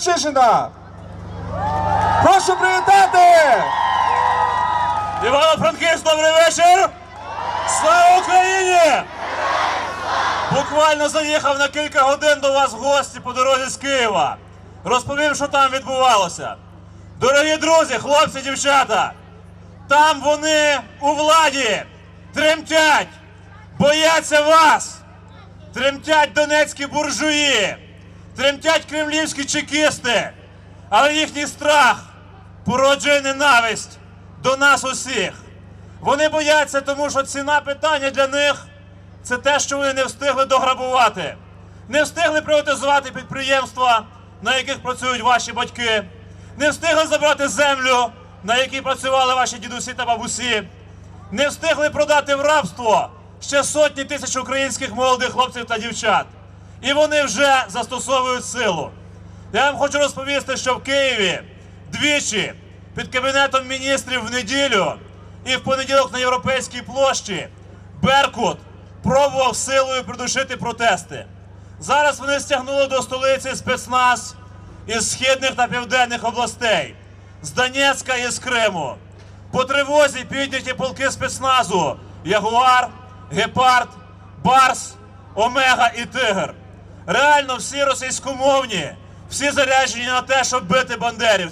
Чижина. Прошу привітати! Івано-Франківськ, добрий вечір! Слава Україні! Буквально заїхав на кілька годин до вас в гості по дорозі з Києва. Розповім, що там відбувалося. Дорогі друзі, хлопці, дівчата, там вони у владі тремтять, бояться вас, тремтять донецькі буржуї, тремтять кремлівські чекісти, але їхній страх породжує ненависть до нас усіх. Вони бояться, тому що ціна питання для них це те, що вони не встигли дограбувати, не встигли приватизувати підприємства, на яких працюють ваші батьки, не встигли забрати землю, на якій працювали ваші дідусі та бабусі, не встигли продати в рабство ще сотні тисяч українських молодих хлопців та дівчат. І вони вже застосовують силу. Я вам хочу розповісти, що в Києві двічі під кабінетом міністрів в неділю і в понеділок на Європейській площі Беркут пробував силою придушити протести. Зараз вони стягнули до столиці спецназ із східних та південних областей, з Донецька і з Криму. По тривозі підняті полки спецназу Ягуар, Гепард, Барс, Омега і Тигр. Реально всі російськомовні, всі заряджені на те, щоб бити бандерів.